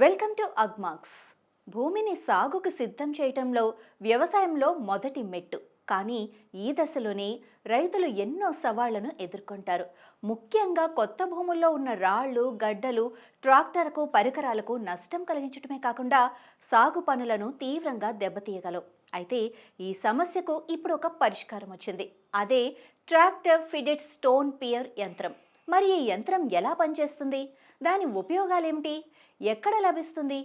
Welcome to Agmax. భూమిని సాగుకు సిద్ధం చేయటంలో వ్యవసాయంలో మొదటి మెట్టు. కానీ ఈ దశలోనే రైతులు ఎన్నో సవాళ్ళను ఎదుర్కొంటారు. ముఖ్యంగా కొత్త భూముల్లో ఉన్న రాళ్ళు గడ్డలు ట్రాక్టర్కు పరికరాలకు నష్టం కలిగించడమే కాకుండా సాగు పనులను తీవ్రంగా దెబ్బతీయగలవు. అయితే ఈ సమస్యకు ఇప్పుడు ఒక పరిష్కారం వచ్చింది. అదే ట్రాక్టర్ ఫిడెడ్ స్టోన్ పియర్ యంత్రం. మరి ఈ యంత్రం ఎలా పనిచేస్తుంది? దాని ఉపయోగాలేమిటి? ఎక్కడ లభిస్తుంది?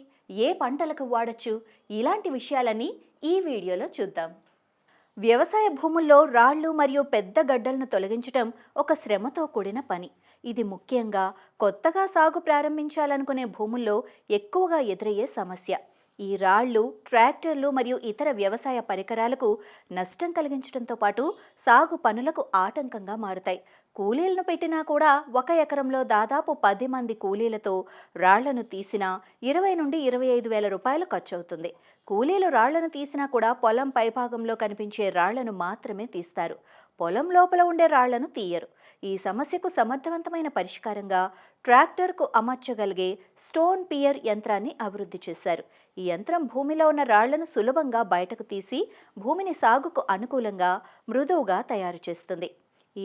ఏ పంటలకు వాడచ్చు? ఇలాంటి విషయాలన్నీ ఈ వీడియోలో చూద్దాం. వ్యవసాయ భూముల్లో రాళ్ళు మరియు పెద్ద గడ్డలను తొలగించటం ఒక శ్రమతో కూడిన పని. ఇది ముఖ్యంగా కొత్తగా సాగు ప్రారంభించాలనుకునే భూముల్లో ఎక్కువగా ఎదురయ్యే సమస్య. ఈ రాళ్ళు ట్రాక్టర్లు మరియు ఇతర వ్యవసాయ పరికరాలకు నష్టం కలిగించడంతో పాటు సాగు పనులకు ఆటంకంగా మారుతాయి. కూలీలను పెట్టినా కూడా ఒక ఎకరంలో దాదాపు పది మంది కూలీలతో రాళ్ళను తీసినా ఇరవై నుండి ఇరవై ఐదు వేల రూపాయలు ఖర్చవుతుంది. కూలీలు రాళ్ళను తీసినా కూడా పొలం పైభాగంలో కనిపించే రాళ్ళను మాత్రమే తీస్తారు. పొలం లోపల ఉండే రాళ్ళను తీయరు. ఈ సమస్యకు సమర్థవంతమైన పరిష్కారంగా ట్రాక్టర్కు అమర్చగలిగే స్టోన్ పియర్ యంత్రాన్ని అభివృద్ధి చేశారు. ఈ యంత్రం భూమిలో ఉన్న రాళ్ళను సులభంగా బయటకు తీసి భూమిని సాగుకు అనుకూలంగా మృదువుగా తయారు చేస్తుంది.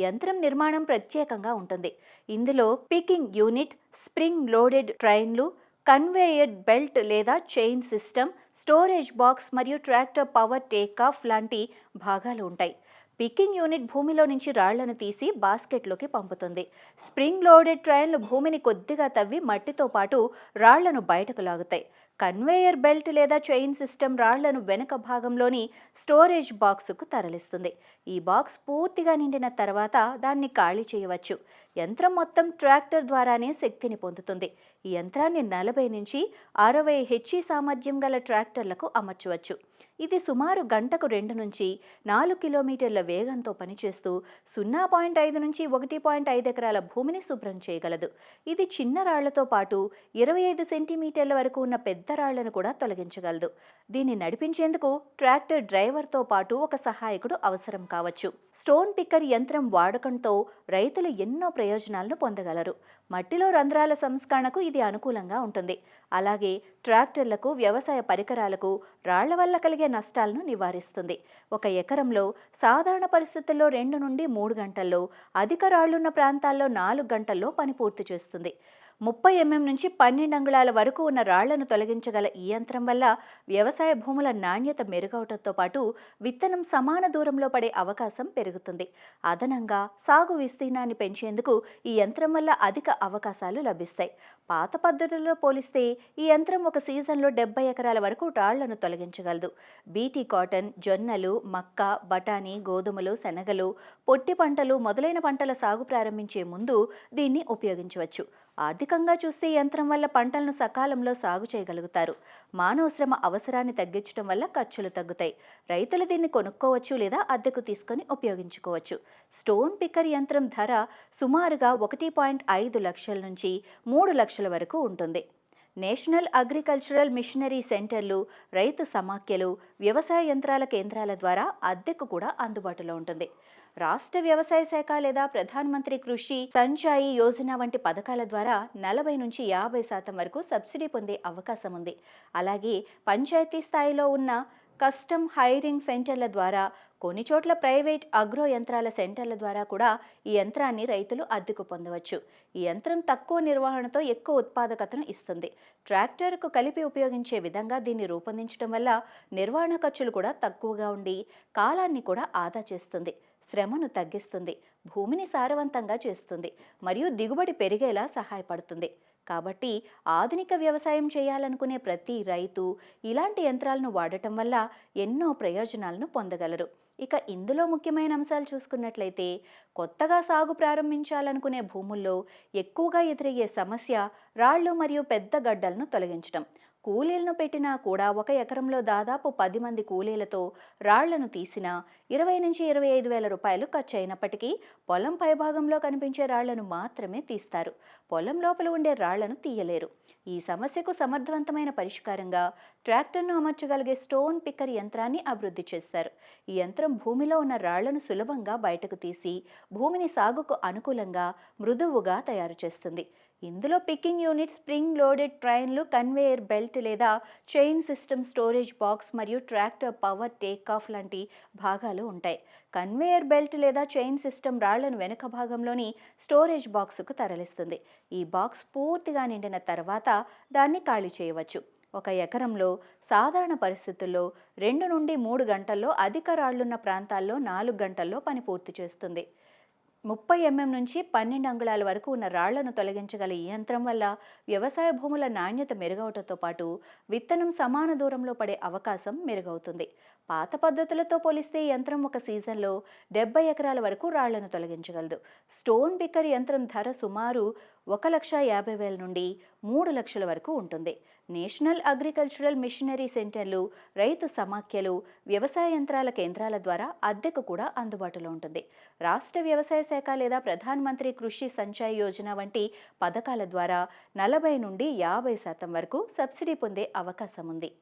యంత్రం నిర్మాణం ప్రత్యేకంగా ఉంటుంది. ఇందులో పికింగ్ యూనిట్ స్ప్రింగ్ లోడెడ్ ట్రైన్లు కన్వేయర్ బెల్ట్ లేదా చైన్ సిస్టమ్ స్టోరేజ్ బాక్స్ మరియు ట్రాక్టర్ పవర్ టేక్ ఆఫ్ లాంటి భాగాలు ఉంటాయి. పికింగ్ యూనిట్ భూమిలో నుంచి రాళ్ళను తీసి బాస్కెట్లోకి పంపుతుంది. స్ప్రింగ్ లోడెడ్ ట్రైన్లు భూమిని కొద్దిగా తవ్వి మట్టితో పాటు రాళ్ళను బయటకు లాగుతాయి. కన్వేయర్ బెల్ట్ లేదా చైన్ సిస్టమ్ రాళ్ళను వెనుక భాగంలోని స్టోరేజ్ బాక్సుకు తరలిస్తుంది. ఈ బాక్స్ పూర్తిగా నిండిన తర్వాత దాన్ని ఖాళీ చేయవచ్చు. యంత్రం మొత్తం ట్రాక్టర్ ద్వారానే శక్తిని పొందుతుంది. ఈ యంత్రాన్ని నలభై నుంచి అరవై హెచ్ఈ సామర్థ్యం గల ట్రాక్టర్లకు అమర్చవచ్చు. ఇది సుమారు గంటకు రెండు నుంచి నాలుగు కిలోమీటర్ల వేగంతో పనిచేస్తూ సున్నా పాయింట్ ఐదు నుంచి ఒకటి పాయింట్ ఐదు ఎకరాల భూమిని శుభ్రం చేయగలదు. ఇది చిన్న రాళ్ళతో పాటు ఇరవై ఐదు సెంటీమీటర్ల వరకు ఉన్న పెద్ద రాళ్ళను కూడా తొలగించగలదు. దీన్ని నడిపించేందుకు ట్రాక్టర్ డ్రైవర్తో పాటు ఒక సహాయకుడు అవసరం కావచ్చు. స్టోన్ పిక్కర్ యంత్రం వాడకంతో రైతులు ఎన్నో ప్రయోజనాలను పొందగలరు. మట్టిలో రంధ్రాల సంస్కరణకు ఇది అనుకూలంగా ఉంటుంది. అలాగే ట్రాక్టర్లకు వ్యవసాయ పరికరాలకు రాళ్ళ వల్ల కలిగే నష్టాలను నివారిస్తుంది. ఒక ఎకరంలో సాధారణ పరిస్థితుల్లో రెండు నుండి మూడు గంటల్లో అధిక రాళ్ళున్న ప్రాంతాల్లో నాలుగు గంటల్లో పని పూర్తి చేస్తుంది. ముప్పై ఎంఎం నుంచి పన్నెండు అంగుళాల వరకు ఉన్న రాళ్ళను తొలగించగల ఈ యంత్రం వల్ల వ్యవసాయ భూముల నాణ్యత మెరుగవటంతో పాటు విత్తనం సమాన దూరంలో పడే అవకాశం పెరుగుతుంది. అదనంగా సాగు విస్తీర్ణాన్ని పెంచేందుకు ఈ యంత్రం వల్ల అధిక అవకాశాలు లభిస్తాయి. పాత పద్ధతుల్లో పోలిస్తే ఈ యంత్రం ఒక సీజన్లో డెబ్బై ఎకరాల వరకు రాళ్ళను తొలగించగలదు. బీటీ కాటన్ జొన్నలు మక్క బఠానీ గోధుమలు శనగలు పొట్టి పంటలు మొదలైన పంటల సాగు ప్రారంభించే ముందు దీన్ని ఉపయోగించవచ్చు. ఆర్థిక ఆర్థికంగా చూస్తే యంత్రం వల్ల పంటలను సకాలంలో సాగు చేయగలుగుతారు. మానవ శ్రమ అవసరాన్ని తగ్గించడం వల్ల ఖర్చులు తగ్గుతాయి. రైతులు దీన్ని కొనుక్కోవచ్చు లేదా అద్దెకు తీసుకొని ఉపయోగించుకోవచ్చు. స్టోన్ పిక్కర్ యంత్రం ధర సుమారుగా ఒకటి పాయింట్ ఐదు లక్షల నుంచి మూడు లక్షల వరకు ఉంటుంది. నేషనల్ అగ్రికల్చరల్ మిషనరీ సెంటర్లు రైతు సమాఖ్యలు వ్యవసాయ యంత్రాల కేంద్రాల ద్వారా అద్దెకు కూడా అందుబాటులో ఉంటుంది. రాష్ట్ర వ్యవసాయ శాఖ లేదా ప్రధానమంత్రి కృషి సంచాయి యోజన వంటి పథకాల ద్వారా నలభై నుంచి యాభై శాతం వరకు సబ్సిడీ పొందే అవకాశం ఉంది. అలాగే పంచాయతీ స్థాయిలో ఉన్న కస్టమ్ హైరింగ్ సెంటర్ల ద్వారా కొన్ని చోట్ల ప్రైవేట్ అగ్రో యంత్రాల సెంటర్ల ద్వారా కూడా ఈ యంత్రాన్ని రైతులు అద్దెకు పొందవచ్చు. ఈ యంత్రం తక్కువ నిర్వహణతో ఎక్కువ ఉత్పాదకతను ఇస్తుంది. ట్రాక్టర్కు కలిపి ఉపయోగించే విధంగా దీన్ని రూపొందించడం వల్ల నిర్వహణ ఖర్చులు కూడా తక్కువగా ఉండి కాలాన్ని కూడా ఆదా చేస్తుంది శ్రమను తగ్గిస్తుంది భూమిని సారవంతంగా చేస్తుంది మరియు దిగుబడి పెరిగేలా సహాయపడుతుంది. కాబట్టి ఆధునిక వ్యవసాయం చేయాలనుకునే ప్రతి రైతు ఇలాంటి యంత్రాలను వాడటం వల్ల ఎన్నో ప్రయోజనాలను పొందగలరు. ఇక ఇందులో ముఖ్యమైన అంశాలు చూసుకున్నట్లయితే కొత్తగా సాగు ప్రారంభించాలనుకునే భూముల్లో ఎక్కువగా ఎదురయ్యే సమస్య రాళ్ళు మరియు పెద్ద గడ్డలను తొలగించడం కూలీలను పెట్టినా కూడా ఒక ఎకరంలో దాదాపు పది మంది కూలీలతో రాళ్ళను తీసినా ఇరవై నుంచి ఇరవై ఐదు వేల రూపాయలు ఖర్చు అయినప్పటికీ పొలం పైభాగంలో కనిపించే రాళ్ళను మాత్రమే తీస్తారు. పొలం లోపల ఉండే రాళ్ళను తీయలేరు. ఈ సమస్యకు సమర్థవంతమైన పరిష్కారంగా ట్రాక్టర్ను అమర్చగలిగే స్టోన్ పిక్కర్ యంత్రాన్ని అభివృద్ధి చేశారు ఈ యంత్రం భూమిలో ఉన్న రాళ్ళను సులభంగా బయటకు తీసి భూమిని సాగుకు అనుకూలంగా మృదువుగా తయారు చేస్తుంది. ఇందులో పికింగ్ యూనిట్ స్ప్రింగ్ లోడెడ్ ట్రైన్లు కన్వేయర్ బెల్ట్ లేదా చైన్ సిస్టమ్ స్టోరేజ్ బాక్స్ మరియు ట్రాక్టర్ పవర్ టేక్ ఆఫ్ లాంటి భాగాలు ఉంటాయి. కన్వేయర్ బెల్ట్ లేదా చైన్ సిస్టమ్ రాళ్ళను వెనుక భాగంలోని స్టోరేజ్ బాక్సుకు తరలిస్తుంది. ఈ బాక్స్ పూర్తిగా నిండిన తర్వాత దాన్ని ఖాళీ చేయవచ్చు. ఒక ఎకరంలో సాధారణ పరిస్థితుల్లో రెండు నుండి మూడు గంటల్లో అధిక రాళ్ళున్న ప్రాంతాల్లో నాలుగు గంటల్లో పని పూర్తి చేస్తుంది. ముప్పై ఎంఎం నుంచి పన్నెండు అంగుళాల వరకు ఉన్న రాళ్ళను తొలగించగల ఈ యంత్రం వల్ల వ్యవసాయ భూముల నాణ్యత మెరుగవటంతో పాటు విత్తనం సమాన దూరంలో పడే అవకాశం మెరుగవుతుంది. పాత పద్ధతులతో పోలిస్తే యంత్రం ఒక సీజన్లో డెబ్బై ఎకరాల వరకు రాళ్ళను తొలగించగలదు. స్టోన్ పిక్కర్ యంత్రం ధర సుమారు ఒక లక్ష యాభై వేల నుండి మూడు లక్షల వరకు ఉంటుంది. నేషనల్ అగ్రికల్చరల్ మిషనరీ సెంటర్లు రైతు సమాఖ్యలు వ్యవసాయ యంత్రాల కేంద్రాల ద్వారా అద్దెకు కూడా అందుబాటులో ఉంటుంది. రాష్ట్ర వ్యవసాయ శాఖ లేదా ప్రధాన మంత్రి కృషి సంచయ్ యోజన వంటి పథకాల ద్వారా నలభై నుండి యాభై శాతం వరకు సబ్సిడీ పొందే అవకాశం ఉంది.